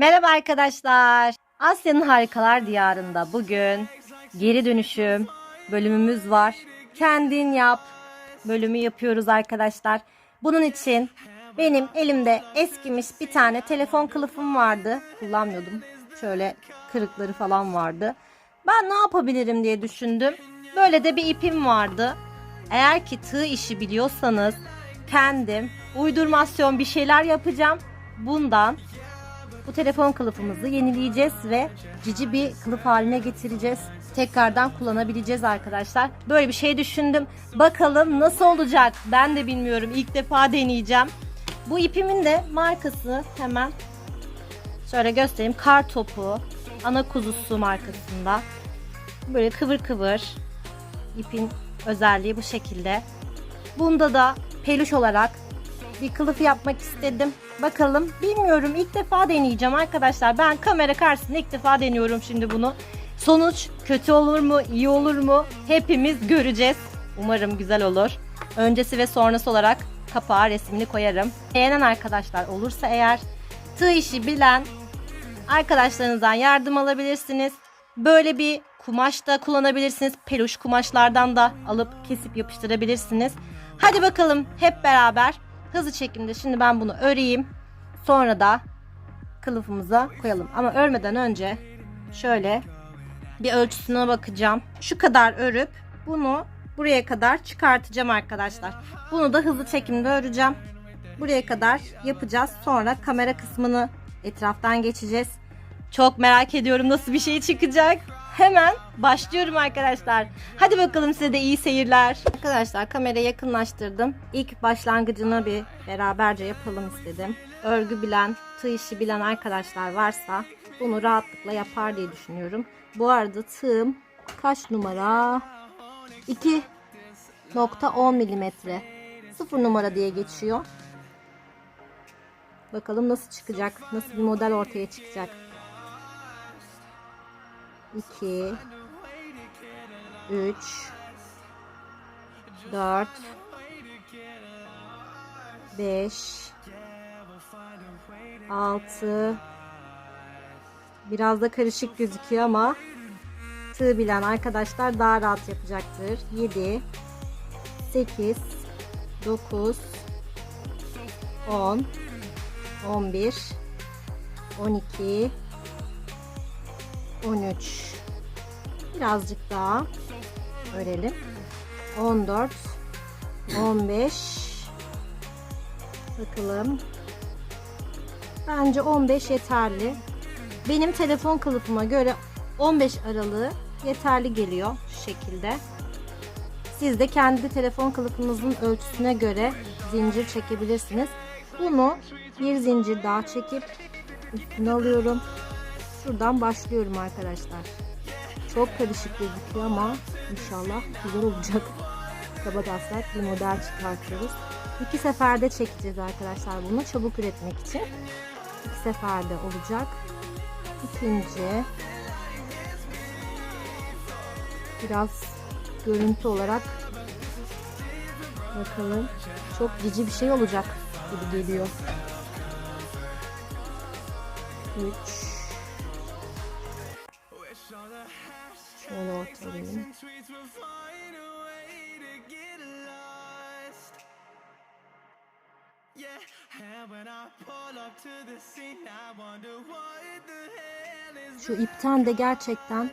Merhaba arkadaşlar. Asya'nın harikalar diyarında bugün geri dönüşüm bölümümüz var. Kendin yap bölümü yapıyoruz arkadaşlar. Bunun için benim elimde eskimiş bir tane telefon kılıfım vardı. Kullanmıyordum. Şöyle kırıkları falan vardı. Ben ne yapabilirim diye düşündüm. Böyle de bir ipim vardı. Eğer ki tığ işi biliyorsanız kendim uydurmasyon bir şeyler yapacağım. Bundan bu telefon kılıfımızı yenileyeceğiz ve cici bir kılıf haline getireceğiz. Tekrardan kullanabileceğiz arkadaşlar. Böyle bir şey düşündüm. Bakalım nasıl olacak? Ben de bilmiyorum. İlk defa deneyeceğim. Bu ipimin de markası hemen şöyle göstereyim. Kar topu. Ana kuzusu markasında. Böyle kıvır kıvır. İpin özelliği bu şekilde. Bunda da peluş olarak bir kılıf yapmak istedim. Bakalım bilmiyorum ilk defa deneyeceğim arkadaşlar. Ben kamera karşısında ilk defa deniyorum şimdi bunu. Sonuç kötü olur mu iyi olur mu hepimiz göreceğiz. Umarım güzel olur. Öncesi ve sonrası olarak kapağa resmini koyarım. Beğenen arkadaşlar olursa eğer tığ işi bilen arkadaşlarınızdan yardım alabilirsiniz. Böyle bir kumaş da kullanabilirsiniz. Peluş kumaşlardan da alıp kesip yapıştırabilirsiniz. Hadi bakalım hep beraber hızlı çekimde şimdi ben bunu öreyim. Sonra da kılıfımıza koyalım. Ama örmeden önce şöyle bir ölçüsüne bakacağım. Şu kadar örüp bunu buraya kadar çıkartacağım arkadaşlar. Bunu da hızlı çekimde öreceğim. Buraya kadar yapacağız. Sonra kamera kısmını etraftan geçeceğiz. Çok merak ediyorum nasıl bir şey çıkacak. Hemen başlıyorum arkadaşlar. Hadi bakalım size de iyi seyirler. Arkadaşlar kamerayı yakınlaştırdım. İlk başlangıcını bir beraberce yapalım istedim. Örgü bilen, tığ işi bilen arkadaşlar varsa bunu rahatlıkla yapar diye düşünüyorum. Bu arada tığım kaç numara? 2.10 milimetre. 0 numara diye geçiyor. Bakalım nasıl çıkacak? Nasıl bir model ortaya çıkacak? 2 3 4 5 6 Biraz da karışık gözüküyor ama tığ bilen arkadaşlar daha rahat yapacaktır. 7 8 9 10 11 12 13 birazcık daha örelim. 14 15 bakalım. Bence 15 yeterli. Benim telefon kılıfıma göre 15 aralığı yeterli geliyor şu şekilde. Siz de kendi telefon kılıfınızın ölçüsüne göre zincir çekebilirsiniz. Bunu bir zincir daha çekip üstüne alıyorum Şuradan başlıyorum arkadaşlar. Çok karışık gözüküyor ama inşallah güzel olacak. Kabataslak bir model çıkartıyoruz. İki seferde çekeceğiz arkadaşlar bunu çabuk üretmek için. İki seferde olacak. İkinci biraz görüntü olarak bakalım çok cici bir şey olacak gibi geliyor. 3 Şu ipten de gerçekten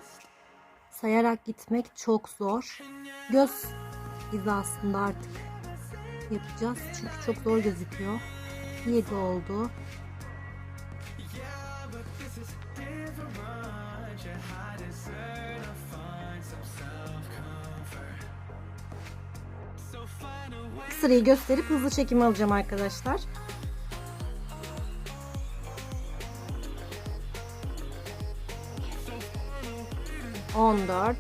sayarak gitmek çok zor. Göz hizasında artık yapacağız. Çünkü çok zor gözüküyor. 7 oldu. sırayı gösterip hızlı çekim alacağım arkadaşlar. On dört.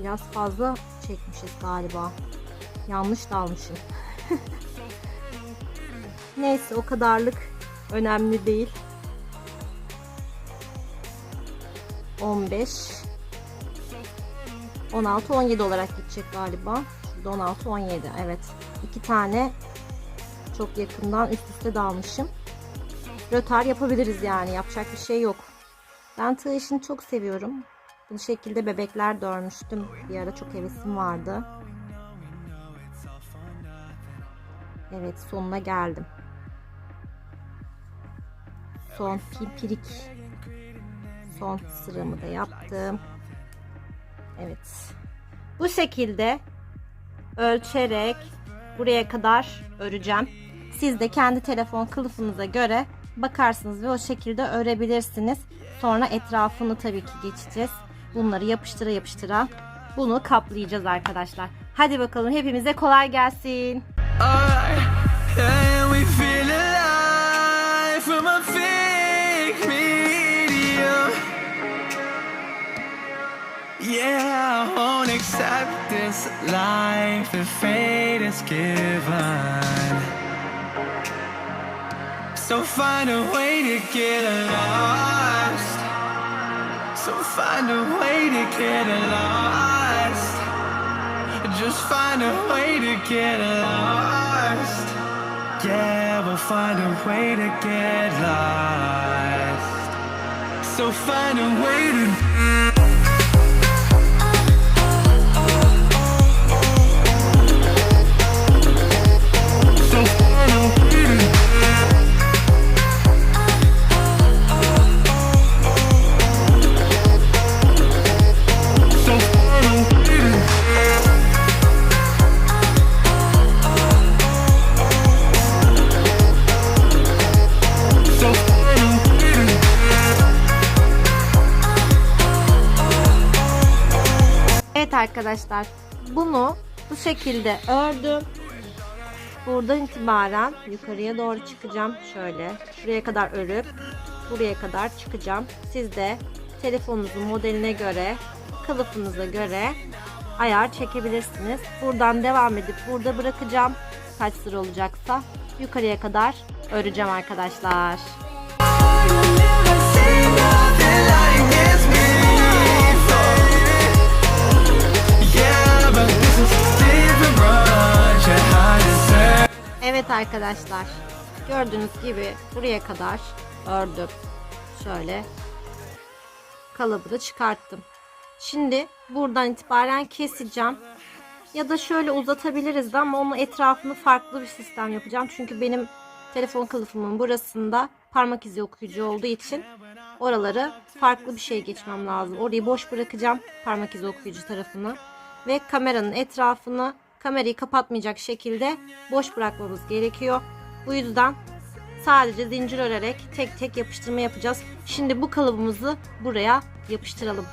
Biraz fazla çekmişiz galiba. Yanlış da almışım. Neyse o kadarlık önemli değil. 15 16 17 olarak gidecek galiba. 16 17 evet. iki tane çok yakından üst üste dalmışım. rötar yapabiliriz yani. Yapacak bir şey yok. Ben tığ işini çok seviyorum. Bu şekilde bebekler de. Bir ara çok hevesim vardı. Evet sonuna geldim. Son pimpirik. Son sıramı da yaptım. Evet. Bu şekilde ölçerek buraya kadar öreceğim. Siz de kendi telefon kılıfınıza göre bakarsınız ve o şekilde örebilirsiniz. Sonra etrafını tabii ki geçeceğiz. Bunları yapıştıra yapıştıra bunu kaplayacağız arkadaşlar. Hadi bakalım hepimize kolay gelsin. Yeah, I won't accept this life that fate has given. So find a way to get lost. So find a way to get lost. Just find a way to get lost. Yeah, we'll find a way to get lost. So find a way to. Arkadaşlar bunu bu şekilde ördüm. Buradan itibaren yukarıya doğru çıkacağım. Şöyle buraya kadar örüp buraya kadar çıkacağım. Siz de telefonunuzun modeline göre kılıfınıza göre ayar çekebilirsiniz. Buradan devam edip burada bırakacağım. Kaç sıra olacaksa yukarıya kadar öreceğim arkadaşlar. Arkadaşlar. Gördüğünüz gibi buraya kadar ördüm. Şöyle kalıbını çıkarttım. Şimdi buradan itibaren keseceğim. Ya da şöyle uzatabiliriz de ama onun etrafını farklı bir sistem yapacağım. Çünkü benim telefon kılıfımın burasında parmak izi okuyucu olduğu için oraları farklı bir şey geçmem lazım. Orayı boş bırakacağım parmak izi okuyucu tarafını ve kameranın etrafını kamerayı kapatmayacak şekilde boş bırakmamız gerekiyor. Bu yüzden sadece zincir örerek tek tek yapıştırma yapacağız. Şimdi bu kalıbımızı buraya yapıştıralım.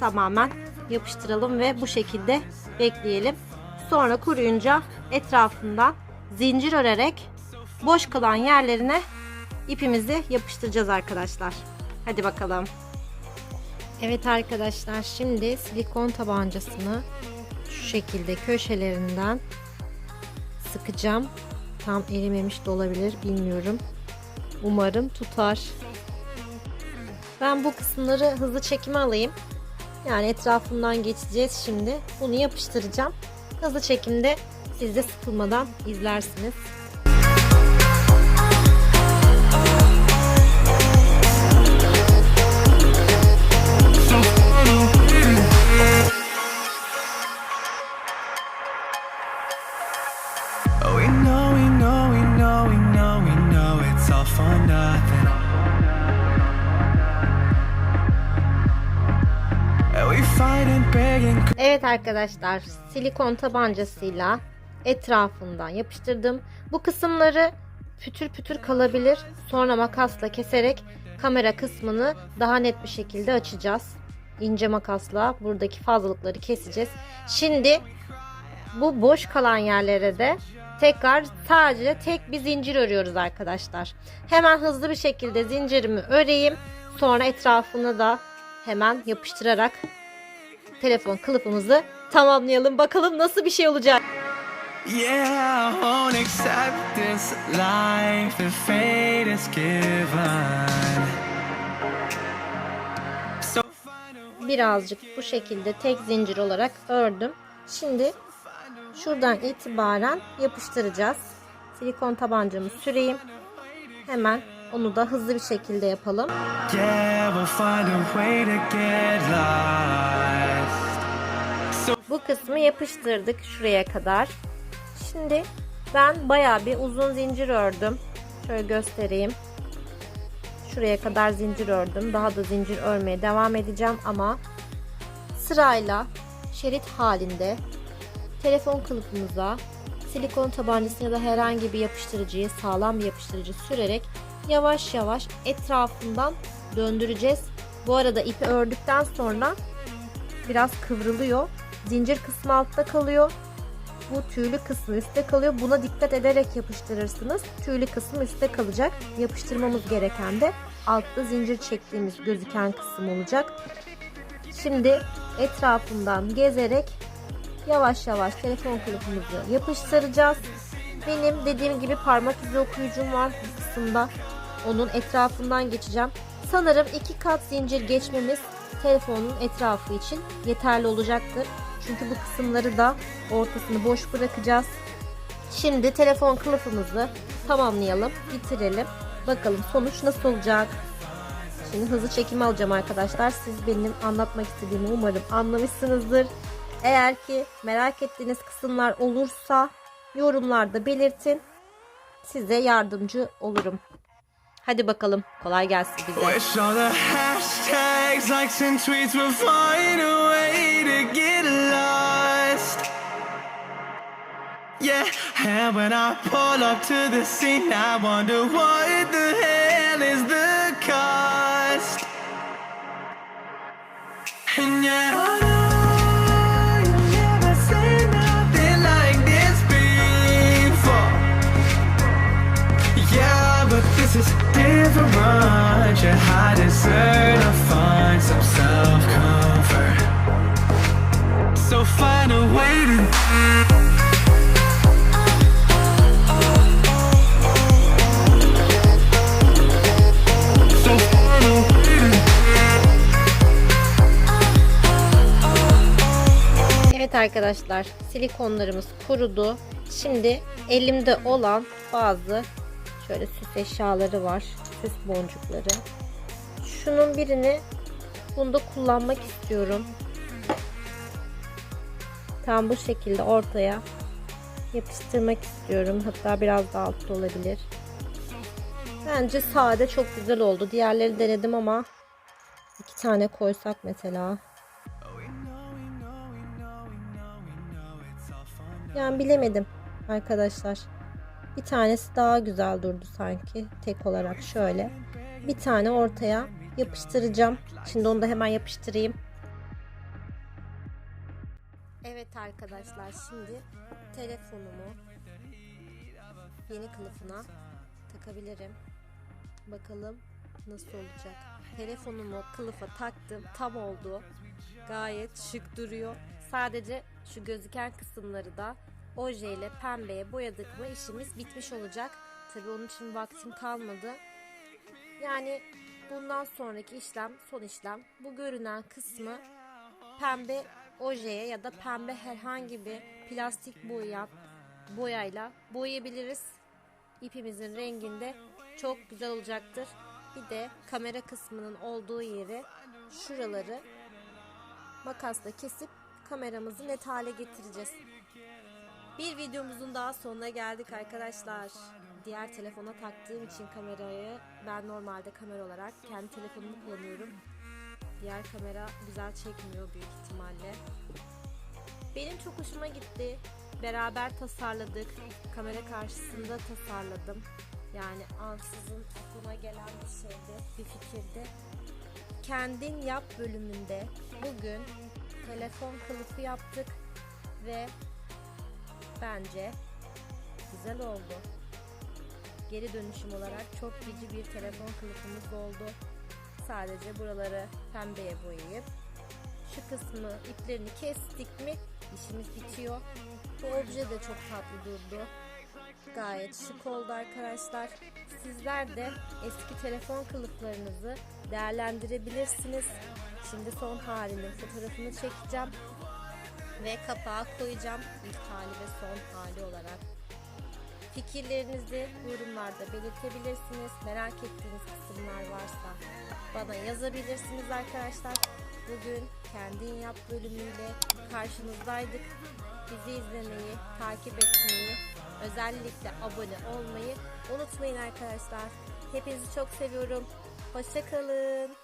Tamamen yapıştıralım ve bu şekilde bekleyelim. Sonra kuruyunca etrafından zincir örerek boş kalan yerlerine ipimizi yapıştıracağız arkadaşlar. Hadi bakalım. Evet arkadaşlar şimdi silikon tabancasını şu şekilde köşelerinden sıkacağım. Tam erimemiş de olabilir bilmiyorum. Umarım tutar. Ben bu kısımları hızlı çekime alayım. Yani etrafından geçeceğiz şimdi. Bunu yapıştıracağım. Hızlı çekimde siz de sıkılmadan izlersiniz. Arkadaşlar silikon tabancasıyla etrafından yapıştırdım. Bu kısımları pütür pütür kalabilir. Sonra makasla keserek kamera kısmını daha net bir şekilde açacağız. İnce makasla buradaki fazlalıkları keseceğiz. Şimdi bu boş kalan yerlere de tekrar sadece tek bir zincir örüyoruz arkadaşlar. Hemen hızlı bir şekilde zincirimi öreyim. Sonra etrafını da hemen yapıştırarak telefon kılıfımızı tamamlayalım. Bakalım nasıl bir şey olacak. Yeah, I won't accept this life that fate has given. So Birazcık bu şekilde tek zincir olarak ördüm. Şimdi şuradan itibaren yapıştıracağız. Silikon tabancamı süreyim. Hemen Onu da hızlı bir şekilde yapalım. Yeah, we'll find a way to get lost. Bu kısmı yapıştırdık şuraya kadar. Şimdi ben bayağı bir uzun zincir ördüm. Şöyle göstereyim. Şuraya kadar zincir ördüm. Daha da zincir örmeye devam edeceğim ama sırayla şerit halinde telefon kılıfımıza silikon tabancası ya da herhangi bir yapıştırıcıyı sağlam bir yapıştırıcı sürerek yavaş yavaş etrafından döndüreceğiz. Bu arada ipi ördükten sonra biraz kıvrılıyor. Zincir kısmı altta kalıyor. Bu tüylü kısmı üstte kalıyor. Buna dikkat ederek yapıştırırsınız. Tüylü kısmı üstte kalacak. Yapıştırmamız gereken de altta zincir çektiğimiz gözüken kısım olacak. Şimdi etrafından gezerek yavaş yavaş telefon kılıfımızı yapıştıracağız. Benim dediğim gibi parmak izi okuyucum var bu kısımda. Onun etrafından geçeceğim. Sanırım iki kat zincir geçmemiz telefonun etrafı için yeterli olacaktır. Çünkü bu kısımları da ortasını boş bırakacağız. Şimdi telefon kılıfımızı tamamlayalım, bitirelim. Bakalım sonuç nasıl olacak? Şimdi hızlı çekim alacağım arkadaşlar. Siz benim anlatmak istediğimi umarım anlamışsınızdır. Eğer ki merak ettiğiniz kısımlar olursa yorumlarda belirtin. Size yardımcı olurum. Hadi bakalım. Kolay gelsin bize. Yeah, and when I pull up to the scene, I wonder what the hell is the cost. And yet different. Yeah, I deserve to find some self comfort. So find a way to. So find a way to. Evet arkadaşlar silikonlarımız kurudu. Şimdi elimde olan bazı şöyle süs eşyaları var. Süs boncukları. Şunun birini bunda kullanmak istiyorum. Tam bu şekilde ortaya yapıştırmak istiyorum. Hatta biraz daha altta olabilir. Bence sade çok güzel oldu. Diğerleri denedim ama iki tane koysak mesela. Yani bilemedim arkadaşlar. Bir tanesi daha güzel durdu sanki tek olarak şöyle. Bir tane ortaya yapıştıracağım. Şimdi onu da hemen yapıştırayım. Evet arkadaşlar şimdi telefonumu yeni kılıfına takabilirim. Bakalım nasıl olacak. Telefonumu kılıfa taktım. Tam oldu. Gayet şık duruyor. Sadece şu gözüken kısımları da oje ile pembeye boyadık mı işimiz bitmiş olacak. Tabii onun için vaktim kalmadı. Yani bundan sonraki işlem son işlem. Bu görünen kısmı pembe ojeye ya da pembe herhangi bir plastik boya boyayla boyayabiliriz. İpimizin renginde çok güzel olacaktır. Bir de kamera kısmının olduğu yeri şuraları makasla kesip kameramızı net hale getireceğiz. Bir videomuzun daha sonuna geldik arkadaşlar. Diğer telefona taktığım için kamerayı ben normalde kamera olarak kendi telefonumu kullanıyorum. Diğer kamera güzel çekmiyor büyük ihtimalle. Benim çok hoşuma gitti. Beraber tasarladık. Kamera karşısında tasarladım. Yani ansızın aklıma gelen bir şeydi, bir fikirdi. Kendin yap bölümünde bugün telefon kılıfı yaptık ve bence güzel oldu. Geri dönüşüm olarak çok cici bir telefon kılıfımız oldu. Sadece buraları pembeye boyayıp şu kısmı iplerini kestik mi işimiz bitiyor. Bu obje de çok tatlı durdu. Gayet şık oldu arkadaşlar. Sizler de eski telefon kılıflarınızı değerlendirebilirsiniz. Şimdi son halinin fotoğrafını çekeceğim ve kapağa koyacağım ilk hali ve son hali olarak. Fikirlerinizi yorumlarda belirtebilirsiniz. Merak ettiğiniz kısımlar varsa bana yazabilirsiniz arkadaşlar. Bugün kendin yap bölümüyle karşınızdaydık. Bizi izlemeyi, takip etmeyi, özellikle abone olmayı unutmayın arkadaşlar. Hepinizi çok seviyorum. Hoşçakalın.